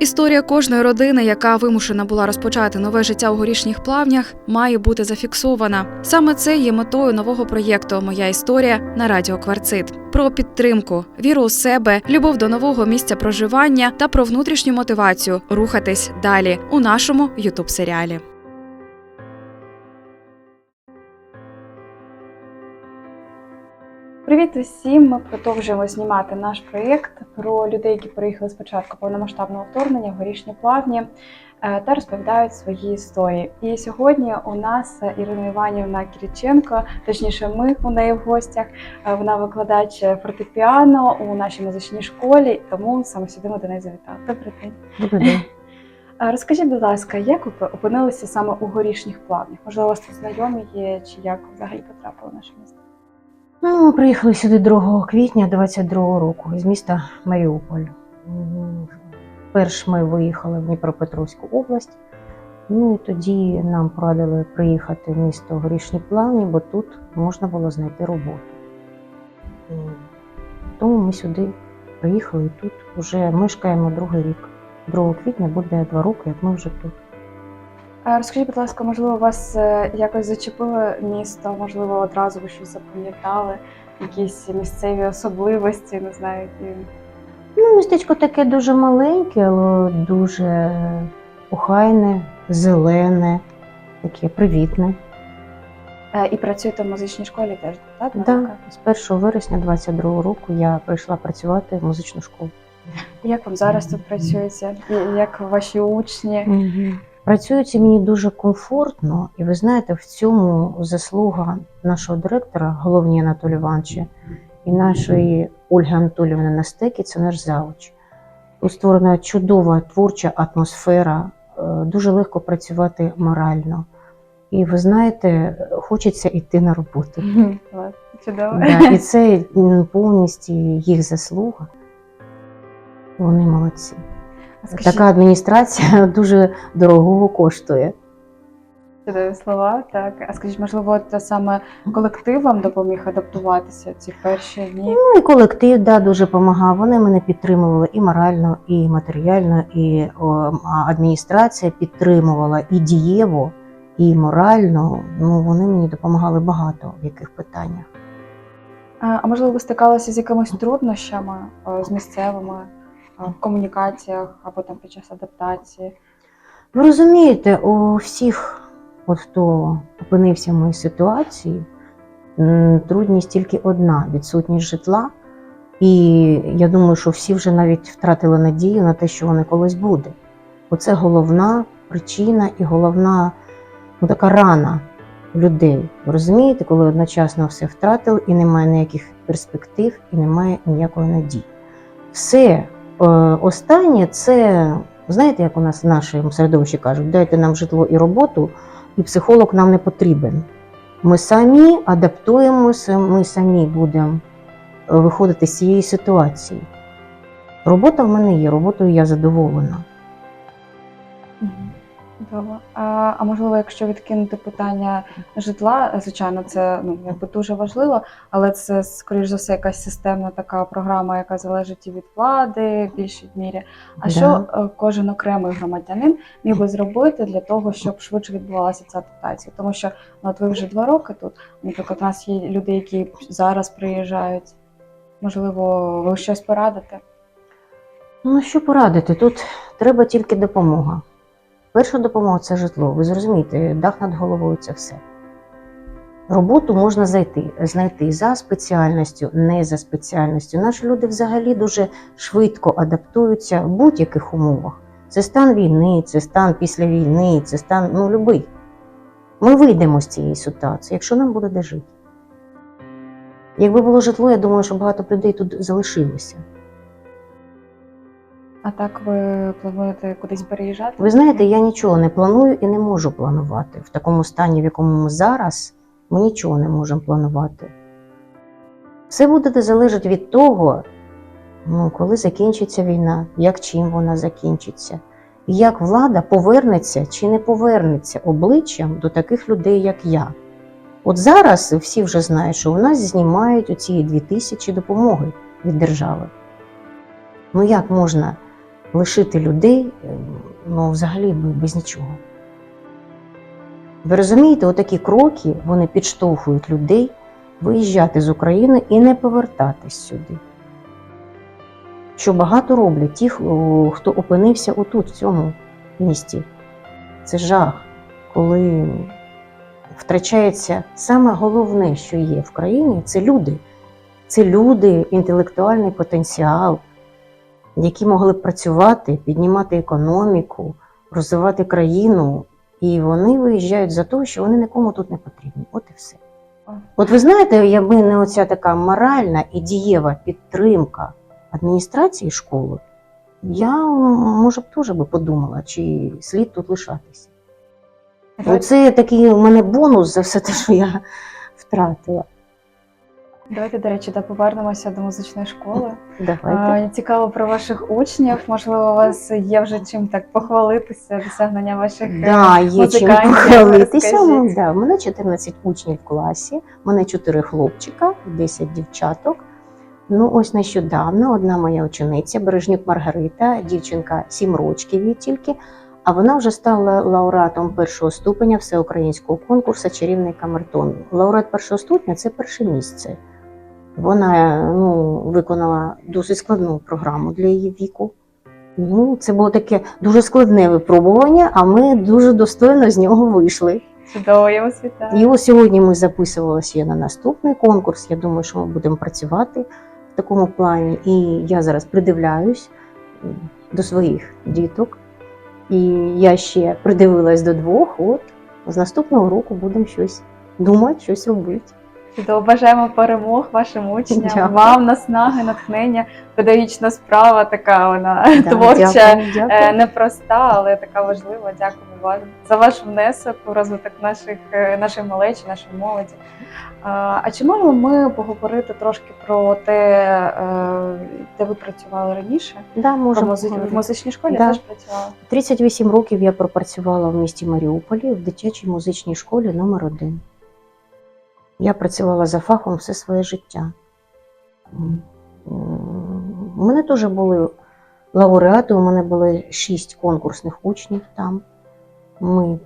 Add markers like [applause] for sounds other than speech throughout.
Історія кожної родини, яка вимушена була розпочати нове життя у горішніх плавнях, має бути зафіксована. Саме це є метою нового проєкту Моя історія на радіо Кварцит про підтримку, віру у себе, любов до нового місця проживання та про внутрішню мотивацію рухатись далі у нашому ютуб серіалі. Привіт усім! Ми продовжуємо знімати наш проєкт про людей, які приїхали спочатку повномасштабного вторгнення в горішні плавні е, та розповідають свої історії. І сьогодні у нас Ірина Іванівна Кіріченко, точніше, ми у неї в гостях. Е, Вона викладач фортепіано у нашій музичній школі, тому саме сюди ми до неї завітали. Добрий день. Добрий день. Е, Розкажіть, будь ласка, як ви опинилися саме у горішніх плавнях? Можливо, у вас тут знайомі є, чи як взагалі потрапили в наше місто? Ну, ми приїхали сюди 2 квітня 22 року з міста Маріуполь. Перш ми виїхали в Дніпропетровську область. Ну і тоді нам порадили приїхати в місто Горішні Плавні, бо тут можна було знайти роботу. Тому ми сюди приїхали і тут вже мешкаємо другий рік. 2 квітня буде два роки, як ми вже тут. Розкажіть, будь ласка, можливо, вас е, якось зачепило місто, можливо, одразу ви щось запам'ятали, якісь місцеві особливості, не знаю. Ну, містечко таке дуже маленьке, але дуже охайне, зелене, таке привітне. Е, І працюєте в музичній школі теж, так? Да, з 1 вересня 22 року я прийшла працювати в музичну школу. Як вам зараз тут працюється? Як ваші учні? Працюється мені дуже комфортно, і ви знаєте, в цьому заслуга нашого директора, головні Анатолія Івановича, і нашої Ольги Анатоліївни Настеки, це наш завуч. Тут створена чудова творча атмосфера, е, дуже легко працювати морально. І ви знаєте, хочеться йти на роботу. Клас, Чудово. Да, і це повністю їх заслуга. Вони молодці. Скажіть, Така адміністрація [laughs] дуже дорогого коштує. чудові слова, так. А скажіть, можливо, це саме колектив вам допоміг адаптуватися ці перші дні? Ну і колектив да, дуже допомагав. Вони мене підтримували і морально, і матеріально, і о, адміністрація підтримувала і дієво, і морально. Ну вони мені допомагали багато в яких питаннях. А можливо, ви стикалися з якимись труднощами з місцевими в комунікаціях або там під час адаптації? Ви розумієте, у всіх, от хто опинився в моїй ситуації, трудність тільки одна відсутність житла. І я думаю, що всі вже навіть втратили надію на те, що воно колись буде. Оце головна причина і головна ну, така рана людей. Ви розумієте, коли одночасно все втратили і немає ніяких перспектив, і немає ніякої надії. Все останнє це, знаєте, як у нас в нашому середовищі кажуть, дайте нам житло і роботу, і психолог нам не потрібен. Ми самі адаптуємося, ми самі будемо е, виходити з цієї ситуації. Робота в мене є, роботою я задоволена. Добре. А, а можливо, якщо відкинути питання житла, звичайно, це ну якби дуже важливо, але це скоріш за все якась системна така програма, яка залежить і від влади в більшій мірі. А Да. що е, кожен окремий громадянин міг би зробити для того, щоб швидше відбувалася ця адаптація? Тому що ну, от ви вже два роки тут. Наприклад, у нас є люди, які зараз приїжджають. Можливо, ви щось порадите? Ну, що порадити? Тут треба тільки допомога. Перша допомога це житло. Ви зрозумієте, дах над головою це все. Роботу можна зайти, знайти за спеціальністю, не за спеціальністю. Наші люди взагалі дуже швидко адаптуються в будь-яких умовах. Це стан війни, це стан після війни, це стан ну, любий. Ми вийдемо з цієї ситуації, якщо нам буде де жити. Якби було житло, я думаю, що багато людей тут залишилося. А так ви плануєте кудись переїжджати? Ви знаєте, я нічого не планую і не можу планувати. В такому стані, в якому ми зараз, ми нічого не можемо планувати. Все буде залежати від того, ну, коли закінчиться війна, як чим вона закінчиться, і як влада повернеться чи не повернеться обличчям до таких людей, як я. От зараз всі вже знають, що у нас знімають оці дві тисячі допомоги від держави. Ну як можна лишити людей е, ну, взагалі без нічого. Ви розумієте, отакі кроки вони підштовхують людей виїжджати з України і не повертатись сюди. Що багато роблять ті, хто опинився отут, в цьому місті. Це жах, коли втрачається саме головне, що є в країні, це люди. Це люди, інтелектуальний потенціал, які могли б працювати, піднімати економіку, розвивати країну. І вони виїжджають за те, що вони нікому тут не потрібні. От і все. От ви знаєте, якби не оця така моральна і дієва підтримка адміністрації школи, я може б теж би подумала, чи слід тут лишатися. Оце такий у мене бонус за все те, що я втратила. Давайте, до речі, да, повернемося до музичної школи. Давайте. А, Цікаво про ваших учнів. Можливо, у вас є вже чим так похвалитися, досягнення ваших е, Да, є чим похвалитися. розкажіть. Да, у мене 14 учнів в класі, у мене 4 хлопчика, 10 дівчаток. Ну, ось нещодавно одна моя учениця, Бережнюк Маргарита, дівчинка 7 років їй тільки, а вона вже стала лауреатом першого ступеня всеукраїнського конкурсу Чарівний камертон. Лауреат першого ступеня це перше місце. Вона ну, виконала досить складну програму для її віку. Ну, це було таке дуже складне випробування, а ми дуже достойно з нього вийшли. Чудово, я вас вітаю. І ось сьогодні ми записувалися на наступний конкурс. Я думаю, що ми будемо працювати в такому плані. І я зараз придивляюсь до своїх діток. І я ще придивилась до двох. От з наступного року будемо щось думати, щось робити. Чудово, бажаємо перемог вашим учням, Дякую. вам наснаги, натхнення. Педагогічна справа така вона Да, творча, дякую, дякую. е, непроста, але така важлива. Дякую вам за ваш внесок у розвиток наших е, нашої малечі, нашої молоді. А, чи можемо ми поговорити трошки про те, е, де ви працювали раніше? Да, можемо в музичній школі Да. теж працювала. 38 років я пропрацювала в місті Маріуполі в дитячій музичній школі номер 1 Я працювала за фахом все своє життя. У мене теж були лауреати, у мене були шість конкурсних учнів там. Ми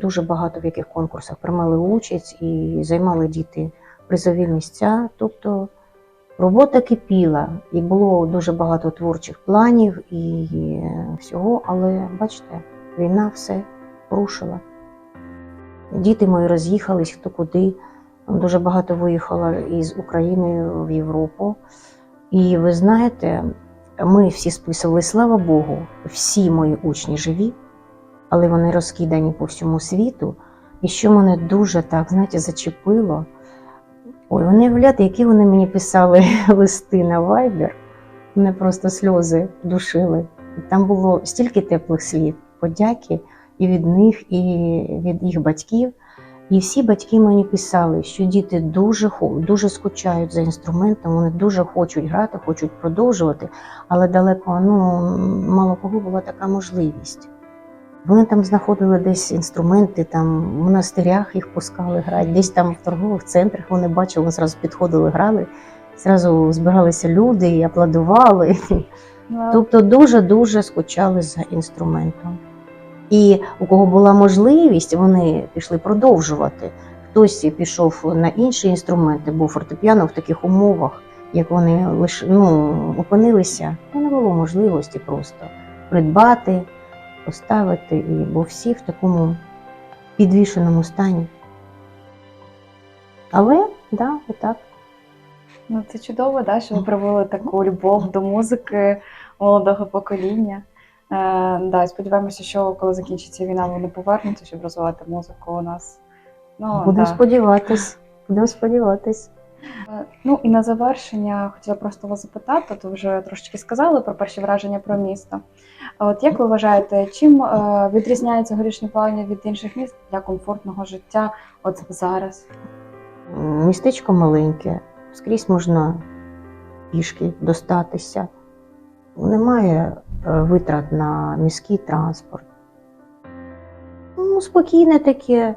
дуже багато в яких конкурсах приймали участь і займали діти призові місця. Тобто робота кипіла, і було дуже багато творчих планів і всього, але бачите, війна все порушила. Діти мої роз'їхались хто куди. Дуже багато виїхало із України в Європу. І ви знаєте, ми всі списували, слава Богу, всі мої учні живі, але вони розкидані по всьому світу. І що мене дуже так, знаєте, зачепило. Ой, вони уявляєте, які вони мені писали [laughs] листи на Viber. Мене просто сльози душили. Там було стільки теплих слів, подяки і від них, і від їх батьків. І всі батьки мені писали, що діти дуже дуже скучають за інструментом, вони дуже хочуть грати, хочуть продовжувати, але далеко ну, мало кого була така можливість. Вони там знаходили десь інструменти, там в монастирях їх пускали грати, десь там в торгових центрах вони бачили, вони зразу підходили, грали, зразу збиралися люди і аплодували. Ну, Тобто дуже-дуже скучали за інструментом. І у кого була можливість, вони пішли продовжувати. Хтось пішов на інші інструменти, бо фортепіано в таких умовах, як вони лише ну, опинилися, ну, не було можливості просто придбати, поставити, і, бо всі в такому підвішеному стані. Але, да, отак. Ну, це чудово, да, що ви привели таку любов до музики молодого покоління. Е, да, і сподіваємося, що коли закінчиться війна, вони повернуться, щоб розвивати музику у нас. Ну, Будемо да. сподіватись. Будемо сподіватись. Е, Ну і на завершення хотіла просто вас запитати, то вже трошечки сказали про перші враження про місто. От як ви вважаєте, чим е, відрізняється горішнє плавання від інших міст для комфортного життя от зараз? Містечко маленьке, скрізь можна пішки достатися. Немає витрат на міський транспорт. Ну, спокійне таке,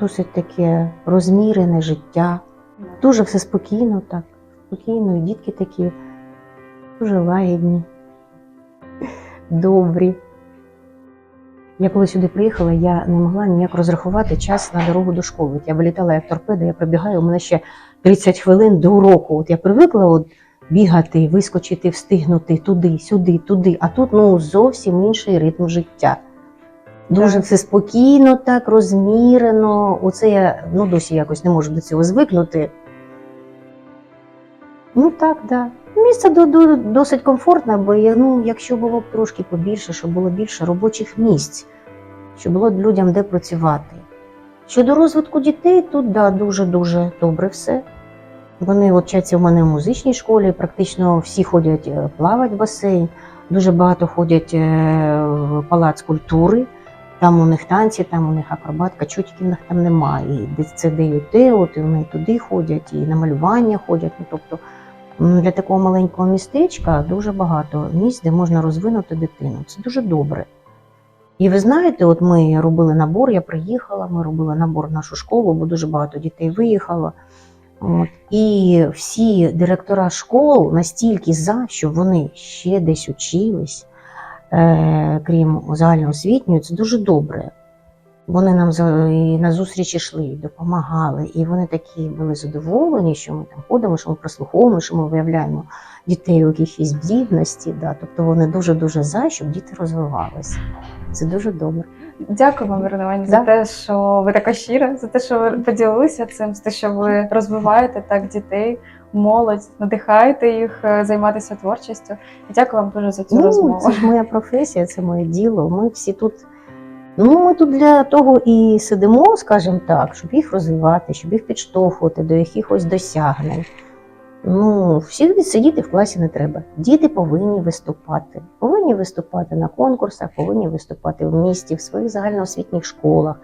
досить таке розмірене життя. Дуже все спокійно, так. Спокійно, і дітки такі дуже лагідні. добрі. Я коли сюди приїхала, я не могла ніяк розрахувати час на дорогу до школи. От я вилітала як торпеда, я прибігаю, у мене ще 30 хвилин до уроку. От я привикла от бігати, вискочити, встигнути туди, сюди, туди. А тут ну зовсім інший ритм життя. Дуже Так. все спокійно, так розмірено. Оце я ну, досі якось не можу до цього звикнути. Ну так, да. Місце до, до, досить комфортне, бо ну, якщо було б трошки побільше, щоб було більше робочих місць, щоб було людям де працювати. Щодо розвитку дітей, тут да, дуже-дуже добре все. Вони вчаться в мене в музичній школі, практично всі ходять е, плавати в басейн, дуже багато ходять е, в палац культури. Там у них танці, там у них акробатка, тільки в них там немає. І це ДЮТ, от і вони туди ходять, і на малювання ходять. Ну, тобто для такого маленького містечка дуже багато місць, де можна розвинути дитину. Це дуже добре. І ви знаєте, от ми робили набор, я приїхала, ми робили набор в нашу школу, бо дуже багато дітей виїхало. От. І всі директора школ настільки за, щоб вони ще десь учились, е, крім загальноосвітньої, це дуже добре. Вони нам і на зустрічі йшли, і допомагали, і вони такі були задоволені, що ми там ходимо, що ми прослуховуємо, що ми виявляємо дітей у якихось здібності. Да. Тобто вони дуже-дуже за, щоб діти розвивалися. Це дуже добре. Дякую вам, Ірина за те, що ви така щира, за те, що ви поділилися цим, за те, що ви розвиваєте так дітей, молодь, надихаєте їх е, займатися творчістю. Дякую вам дуже за цю Ну, розмову. це ж моя професія, це моє діло. Ми всі тут. Ну, ми тут для того і сидимо, скажімо так, щоб їх розвивати, щоб їх підштовхувати до якихось досягнень. Ну, всі сидіти в класі не треба. Діти повинні виступати. Повинні виступати на конкурсах, повинні виступати в місті, в своїх загальноосвітніх школах.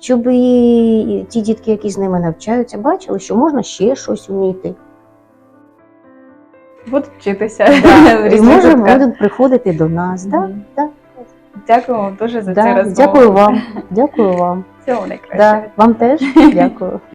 Щоб і ті дітки, які з ними навчаються, бачили, що можна ще щось вміти. Буду вчитися. [laughs] І може будуть приходити до нас. Да? Мгм. да. Дякую вам дуже за цю Да, розмову. дякую вам. Дякую вам. Всього найкращого. Да, вам теж [laughs] дякую.